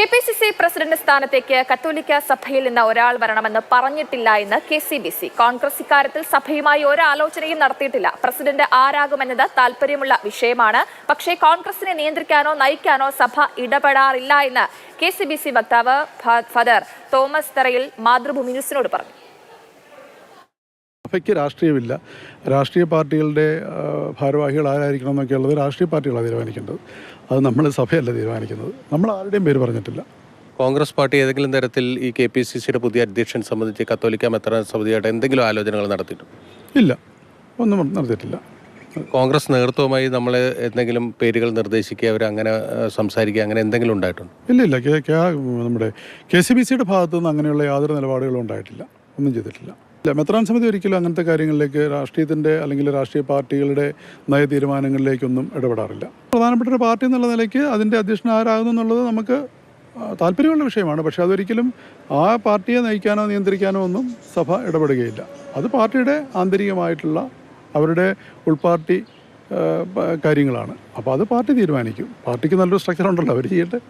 K P C C president സ്ഥാനത്തേക്ക് കത്തോലിക്ക സഭയിൽ നിന്ന് ഒരാൾ വരണമെന്ന് പറഞ്ഞിട്ടില്ല എന്ന് K C B C. Congress ഇക്കാര്യത്തിൽ സഭയുമായി ഒരാലോചനയും നടത്തിയിട്ടില്ല. പ്രസിഡന്റ് ആരാകുമെന്നത് താല്പര്യമുള്ള വിഷയമാണ്. പക്ഷേ കോൺഗ്രസിനെ നിയന്ത്രിക്കാനോ നയിക്കാനോ സഭ ഇടപെടാറില്ല എന്ന് കെ സി ബി സി വക്താവ് ഫദർ തോമസ് തെറയിൽ മാതൃഭൂമി ന്യൂസിനോട് പറഞ്ഞു. സഭയ്ക്ക് രാഷ്ട്രീയമില്ല. രാഷ്ട്രീയ പാർട്ടികളുടെ ഭാരവാഹികൾ ആരായിരിക്കണം എന്നൊക്കെ ഉള്ളത് രാഷ്ട്രീയ പാർട്ടികളാണ് തീരുമാനിക്കേണ്ടത്. അത് നമ്മൾ സഭയല്ല തീരുമാനിക്കുന്നത്. നമ്മൾ ആരുടെയും പേര് പറഞ്ഞിട്ടില്ല. കോൺഗ്രസ് പാർട്ടി ഏതെങ്കിലും തരത്തിൽ ഈ കെ പി സി സിയുടെ പുതിയ അധ്യക്ഷൻ സംബന്ധിച്ച് കത്തോലിക്ക മെത്രാൻ സമിതിയായിട്ട് എന്തെങ്കിലും ആലോചനകൾ നടത്തിയിട്ടുണ്ട്? ഇല്ല. ഒന്നും നടത്തിയിട്ടില്ല. കോൺഗ്രസ് നേതൃത്വവുമായി നമ്മൾ എന്തെങ്കിലും പേരുകൾ നിർദ്ദേശിക്കുക അവർ അങ്ങനെ സംസാരിക്കുക അങ്ങനെ എന്തെങ്കിലും ഉണ്ടായിട്ടുണ്ട്? ഇല്ല ഇല്ല. നമ്മുടെ കെ സി ബി സിയുടെ ഭാഗത്തു നിന്ന് അങ്ങനെയുള്ള യാതൊരു നിലപാടുകളും ഉണ്ടായിട്ടില്ല. ഒന്നും ചെയ്തിട്ടില്ല. ഇല്ല മെത്രാൻ സമിതി ഒരിക്കലും അങ്ങനത്തെ കാര്യങ്ങളിലേക്ക് രാഷ്ട്രീയത്തിന്റെ അല്ലെങ്കിൽ രാഷ്ട്രീയ പാർട്ടികളുടെ നയ തീരുമാനങ്ങളിലേക്കൊന്നും ഇടപെടാറില്ല. പ്രധാനപ്പെട്ട ഒരു പാർട്ടി എന്നുള്ള നിലയ്ക്ക് അതിന്റെ അധ്യക്ഷൻ ആരാകുന്നു എന്നുള്ളത് നമുക്ക് താല്പര്യമുള്ള വിഷയമാണ്. പക്ഷേ അതൊരിക്കലും ആ പാർട്ടിയെ നയിക്കാനോ നിയന്ത്രിക്കാനോ ഒന്നും സഭ ഇടപെടുകയില്ല. അത് പാർട്ടിയുടെ ആന്തരികമായിട്ടുള്ള അവരുടെ ഉൾപാർട്ടി കാര്യങ്ങളാണ്. അപ്പോൾ അത് പാർട്ടി തീരുമാനിക്കും. പാർട്ടിക്ക് നല്ലൊരു സ്ട്രക്ചർ ഉണ്ടല്ലോ അവർ ചെയ്യട്ടെ.